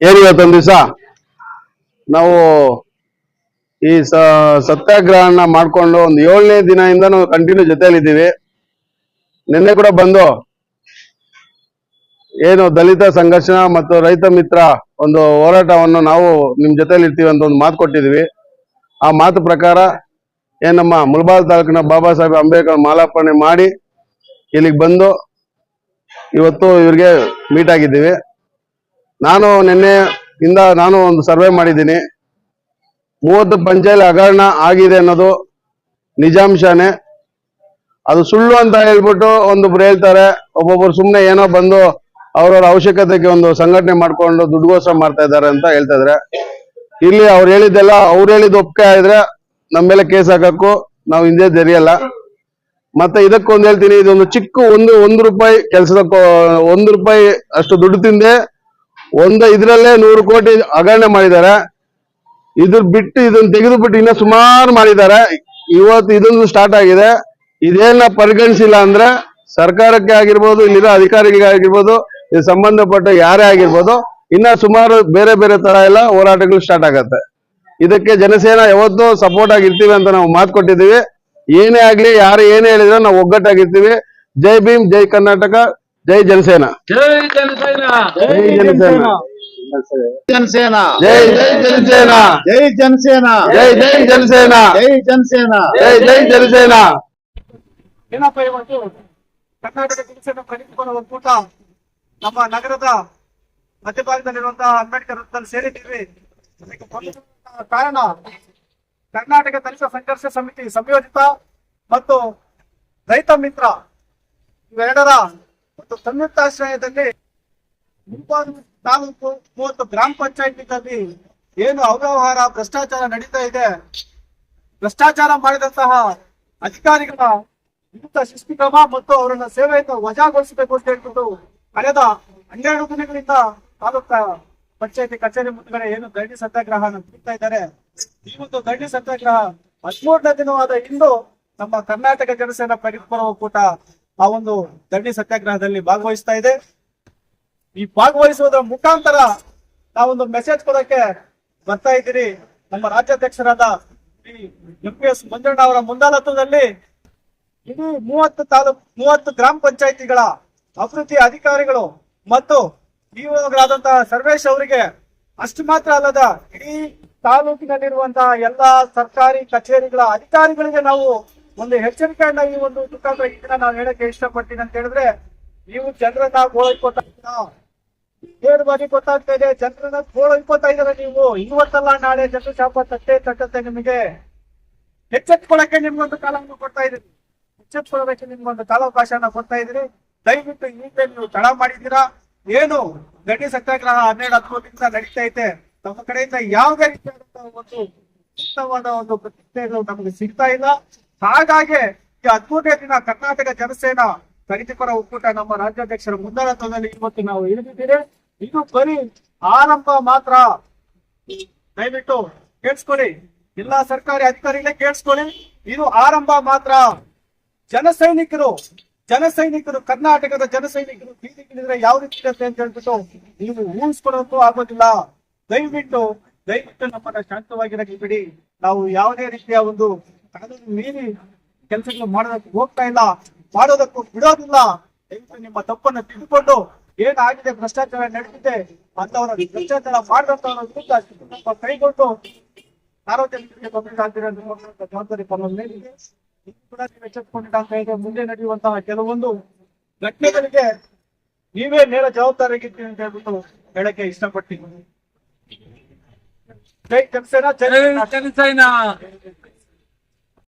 ಏನ್ ಇವತ್ತೊಂದು ದಿವಸ? ನಾವು ಈ ಸತ್ಯಾಗ್ರಹನ ಮಾಡ್ಕೊಂಡು ಒಂದು ಏಳನೇ ದಿನದಿಂದ ನಾವು ಕಂಟಿನ್ಯೂ ಜೊತೆಯಲ್ಲಿದ್ದೀವಿ. ನಿನ್ನೆ ಕೂಡ ಬಂದು ಏನು ದಲಿತ ಸಂಘರ್ಷಣ ಮತ್ತು ರೈತ ಮಿತ್ರ ಒಂದು ಹೋರಾಟವನ್ನು ನಾವು ನಿಮ್ಮ ಜೊತೆಯಲ್ಲಿ ಇರ್ತೀವಿ ಅಂತ ಒಂದು ಮಾತು ಕೊಟ್ಟಿದ್ವಿ ಆ ಮಾತು ಪ್ರಕಾರ ಏನು ನಮ್ಮ ಮುಳಬಾಲ್ ತಾಲೂಕಿನ ಬಾಬಾ ಸಾಹೇಬ್ ಅಂಬೇಡ್ಕರ್ ಮಾಲಾರ್ಪಣೆ ಮಾಡಿ ಇಲ್ಲಿಗೆ ಬಂದು ಇವತ್ತು ಇವ್ರಿಗೆ ಮೀಟ್ ಆಗಿದ್ದೀವಿ. ನಾನು ನಿನ್ನೆ ಇಂದ ನಾನು ಒಂದು ಸರ್ವೆ ಮಾಡಿದ್ದೀನಿ. ಮೂವತ್ತು ಪಂಚಾಯತ್ ಹಗರಣ ಆಗಿದೆ ಅನ್ನೋದು ನಿಜಾಂಶನೇ. ಅದು ಸುಳ್ಳು ಅಂತ ಹೇಳ್ಬಿಟ್ಟು ಒಂದೊಬ್ರು ಹೇಳ್ತಾರೆ, ಒಬ್ಬೊಬ್ರು ಸುಮ್ಮನೆ ಏನೋ ಬಂದು ಅವ್ರವ್ರ ಅವಶ್ಯಕತೆಗೆ ಒಂದು ಸಂಘಟನೆ ಮಾಡ್ಕೊಂಡು ದುಡ್ಡುಗೋಸ್ಕರ ಮಾಡ್ತಾ ಇದ್ದಾರೆ ಅಂತ ಹೇಳ್ತಾ ಇದಾರೆ ಇಲ್ಲಿ ಅವ್ರು ಹೇಳಿದ್ದೆಲ್ಲ, ಅವ್ರು ಹೇಳಿದ ಒಪ್ಪಿಗೆ ಆದ್ರೆ ನಮ್ಮ ಮೇಲೆ ಕೇಸ್ ಹಾಕಕ್ಕೂ ನಾವು ಹಿಂದೆ ತೆರೆಯಲ್ಲ. ಮತ್ತೆ ಇದಕ್ಕೊಂದು ಹೇಳ್ತೀನಿ, ಇದೊಂದು ಚಿಕ್ಕ ಒಂದು ಒಂದು ರೂಪಾಯಿ ಕೆಲಸದ ಒಂದು ರೂಪಾಯಿ ಅಷ್ಟು ದುಡ್ಡು ತಿಂದೆ ಒಂದು ಇದ್ರಲ್ಲೇ ನೂರು ಕೋಟಿ ಹಗರಣೆ ಮಾಡಿದ್ದಾರೆ. ಇದ್ರ ಬಿಟ್ಟು ಇದನ್ನ ತೆಗೆದು ಬಿಟ್ಟು ಇನ್ನ ಸುಮಾರು ಮಾಡಿದ್ದಾರೆ. ಇವತ್ತು ಇದೊಂದು ಸ್ಟಾರ್ಟ್ ಆಗಿದೆ. ಇದೇನ ಪರಿಗಣಿಸಿಲ್ಲ ಅಂದ್ರೆ ಸರ್ಕಾರಕ್ಕೆ ಆಗಿರ್ಬೋದು, ಇಲ್ಲಿರೋ ಅಧಿಕಾರಿಗಳಿಗೆ ಆಗಿರ್ಬೋದು, ಇದು ಸಂಬಂಧಪಟ್ಟ ಯಾರೇ ಆಗಿರ್ಬೋದು, ಇನ್ನ ಸುಮಾರು ಬೇರೆ ಬೇರೆ ತರ ಎಲ್ಲ ಹೋರಾಟಗಳು ಸ್ಟಾರ್ಟ್ ಆಗತ್ತೆ. ಇದಕ್ಕೆ ಜನಸೇನಾ ಯಾವತ್ತೂ ಸಪೋರ್ಟ್ ಆಗಿರ್ತೀವಿ ಅಂತ ನಾವು ಮಾತು ಕೊಟ್ಟಿದ್ದೀವಿ. ಏನೇ ಆಗ್ಲಿ, ಯಾರು ಏನೇ ಹೇಳಿದ್ರೆ ನಾವು ಒಗ್ಗಟ್ಟಾಗಿರ್ತೀವಿ. ಜೈ ಭೀಮ್, ಜೈ ಕರ್ನಾಟಕ. ಜೈ ಜನಸೇನಾ ಜೈ ಜನಸೇನಾ ಜೈ ಜನಸೇನಾ ಜನಸೇನಾ ಜೈ ಜೈ ಜನಸೇನಾ ಜೈ ಜನಸೇನಾ ಜೈ ಜೈ ಜನಸೇನಾ ಜೈ ಜನಸೇನಾ ಜೈ ಜೈ ಜನಸೇನಾ ಏನಪ್ಪ ಇವತ್ತು ಕರ್ನಾಟಕ ಜನಸೇನೆ ಪ್ರಗತಿಪರ ಒಕ್ಕೂಟ ನಮ್ಮ ನಗರದ ಮಧ್ಯಭಾಗದಲ್ಲಿರುವಂತಹ ಅಂಬೇಡ್ಕರ್ ವೃತ್ತದಲ್ಲಿ ಸೇರಿದ್ದೀವಿ ಇದಕ್ಕೆ ಪ್ರಮುಖ ಕಾರಣ ಕರ್ನಾಟಕ ದಲಿತ ಸಂಘರ್ಷ ಸಮಿತಿ ಸಂಯೋಜಿತ ಮತ್ತು ರೈತ ಮಿತ್ರ ಇವೆರಡರ ಒಂದು ಸಂಯುಕ್ತಾಶ್ರಯದಲ್ಲಿ ಮುಂಬಾರು ತಾಲೂಕು ಮೂವತ್ತು ಗ್ರಾಮ ಪಂಚಾಯತಿಗಳಲ್ಲಿ ಏನು ಅವ್ಯವಹಾರ, ಭ್ರಷ್ಟಾಚಾರ ನಡೀತಾ ಇದೆ, ಭ್ರಷ್ಟಾಚಾರ ಮಾಡಿದಂತಹ ಅಧಿಕಾರಿಗಳ ವಿರುದ್ಧ ಶಿಸ್ತು ಕ್ರಮ ಮತ್ತು ಅವರನ್ನ ಸೇವೆಯನ್ನು ವಜಾಗೊಳಿಸಬೇಕು ಅಂತ ಹೇಳ್ಬಿಟ್ಟು ಕಳೆದ ಹನ್ನೆರಡು ದಿನಗಳಿಂದ ತಾಲೂಕ ಪಂಚಾಯತಿ ಕಚೇರಿ ಮುಂದ್ಗಡೆ ಏನು ಧರಣಿ ಸತ್ಯಾಗ್ರಹ ನಡೆಸ್ತಾ ಇದ್ದಾರೆ. ಈ ಒಂದು ಧರಣಿ ಸತ್ಯಾಗ್ರಹ ಹದಿಮೂರನೇ ದಿನವಾದ ಇಂದು ನಮ್ಮ ಕರ್ನಾಟಕ ಜನಸೇನಾ ಪ್ರಗತಿಪರ ಒಕ್ಕೂಟ ಆ ಒಂದು ದಂಡಿ ಸತ್ಯಾಗ್ರಹದಲ್ಲಿ ಭಾಗವಹಿಸ್ತಾ ಇದೆ. ಈ ಭಾಗವಹಿಸುವುದರ ಮುಖಾಂತರ ನಾವೊಂದು ಮೆಸೇಜ್ ಕೊಡಕ್ಕೆ ಬರ್ತಾ ಇದ್ದೀರಿ. ನಮ್ಮ ರಾಜ್ಯಾಧ್ಯಕ್ಷರಾದ ಎಂ ಪಿ ಎಸ್ ಮಂಜಣ್ಣ ಅವರ ಮುಂದಾಳತ್ವದಲ್ಲಿ ಇನ್ನು ಮೂವತ್ತು ತಾಲೂಕು ಮೂವತ್ತು ಗ್ರಾಮ ಪಂಚಾಯಿತಿಗಳ ಅಭಿವೃದ್ಧಿ ಅಧಿಕಾರಿಗಳು ಮತ್ತು ಇವುಗಳಾದಂತಹ ಸರ್ವೇಶ್ ಅವರಿಗೆ ಅಷ್ಟು ಮಾತ್ರ ಅಲ್ಲದ ಇಡೀ ತಾಲೂಕಿನಲ್ಲಿರುವಂತಹ ಎಲ್ಲಾ ಸರ್ಕಾರಿ ಕಚೇರಿಗಳ ಅಧಿಕಾರಿಗಳಿಗೆ ನಾವು ಒಂದು ಎಚ್ಚರಿಕೆಯನ್ನ ಈ ಒಂದು ಈ ದಿನ ನಾನು ಹೇಳಕ್ಕೆ ಇಷ್ಟಪಡ್ತೀನಿ ಅಂತ ಹೇಳಿದ್ರೆ, ನೀವು ಜನರನ್ನ ಗೋಳೈಕೋತಾ ದೇವ್ರ ಬಾರಿ ಗೊತ್ತಾಗ್ತಾ ಇದೆ, ಜನರನ್ನ ಗೋಳೈಕೋತಾ ಇದಾರೆ ನೀವು. ಇವತ್ತಲ್ಲ ನಾಳೆ ಜನರ ಶಾಪ ತಟ್ಟೆ ತಟ್ಟತ್ತೆ ನಿಮಗೆ. ಎಚ್ಚೆತ್ಕೊಳಕ್ಕೆ ನಿಮ್ಗೊಂದು ಕಾಲವನ್ನು ಕೊಡ್ತಾ ಇದ್ದೀರಿ ಎಚ್ಚೆತ್ಕೊಳ್ಬೇಕು ನಿಮ್ಗೊಂದು ಕಾಲಾವಕಾಶನ ಕೊಡ್ತಾ ಇದ್ದೀರಿ ದಯವಿಟ್ಟು ಈಗಲೇ ನೀವು ತಡ ಮಾಡಿದ್ದೀರಾ? ಏನು? ಗಡಿ ಸತ್ಯಾಗ್ರಹ ಹನ್ನೆರಡು ಹದಿಮೂರರಿಂದ ನಡೀತಾ ಐತೆ ನಮ್ಮ ಕಡೆಯಿಂದ ಯಾವುದೇ ರೀತಿಯಾದಂತಹ ಒಂದು ಸೂಕ್ತವಾದ ಒಂದು ಪ್ರತಿಕ್ರಿಯೆಗಳು ನಮಗೆ ಸಿಗ್ತಾ ಇಲ್ಲ. ಹಾಗಾಗಿ ಈ ಹದಿಮೂರನೇ ದಿನ ಕರ್ನಾಟಕ ಜನಸೇನಾ ಪ್ರಗತಿಪರ ಒಕ್ಕೂಟ ನಮ್ಮ ರಾಜ್ಯಾಧ್ಯಕ್ಷರ ಮುಂದಾಳತ್ವದಲ್ಲಿ ಇವತ್ತು ನಾವು ಇಳಿದಿದ್ದೇವೆ. ಇದು ಬರೀ ಆರಂಭ ಮಾತ್ರ. ದಯವಿಟ್ಟು ಕೇಳಿಸ್ಕೊಳ್ಳಿ. ಎಲ್ಲಾ ಸರ್ಕಾರಿ ಅಧಿಕಾರಿಗಳೇ ಕೇಳಿಸ್ಕೊಳ್ಳಿ. ಇದು ಆರಂಭ ಮಾತ್ರ. ಜನಸೈನಿಕರು ಜನಸೈನಿಕರು, ಕರ್ನಾಟಕದ ಜನಸೈನಿಕರು ಬೀದಿಗಿಳಿದ್ರೆ ಯಾವ ರೀತಿ ಇರುತ್ತೆ ಅಂತ ಹೇಳ್ಬಿಟ್ಟು ನೀವು ಊಹಿಸ್ಕೊಳ್ಳೋಕ್ಕೂ ಆಗೋದಿಲ್ಲ. ದಯವಿಟ್ಟು ದಯವಿಟ್ಟು ನಮ್ಮನ್ನ ಶಾಂತವಾಗಿರಲಿ ಬಿಡಿ. ನಾವು ಯಾವುದೇ ರೀತಿಯ ಒಂದು ಕಾನೂನು ಮೀರಿ ಕೆಲಸಗಳು ಮಾಡೋದಕ್ಕೆ ಹೋಗ್ತಾ ಇಲ್ಲ ಮಾಡೋದಕ್ಕೂ ಬಿಡೋದಿಲ್ಲ. ದಯವಿಟ್ಟು ನಿಮ್ಮ ತಪ್ಪನ್ನ ತಿಳ್ಕೊಂಡು ಏನಾಗಿದೆ ಭ್ರಷ್ಟಾಚಾರ ನಡೆದಿದೆ ಅಂತವರ ಭ್ರಷ್ಟಾಚಾರ ಮಾಡಿದಂತವರ ವಿರುದ್ಧ ಕೈಗೊಂಡು ಸಾರ್ವಜನಿಕರಿಗೆ ತೊಂದರೆ ಅಂತ ಜವಾಬ್ದಾರಿ ಮೇಲಿದೆ ಇದು. ಕೂಡ ನೀವು ಮುಂದೆ ನಡೆಯುವಂತಹ ಕೆಲವೊಂದು ಘಟನೆಗಳಿಗೆ ನೀವೇ ನೇರ ಜವಾಬ್ದಾರಿಯಾಗಿದ್ದೀನಿ ಅಂತ ಹೇಳ್ಬಿಟ್ಟು ಹೇಳಕ್ಕೆ ಜೈ ಜನಸೇನಾ ಜನಸೇನಾ.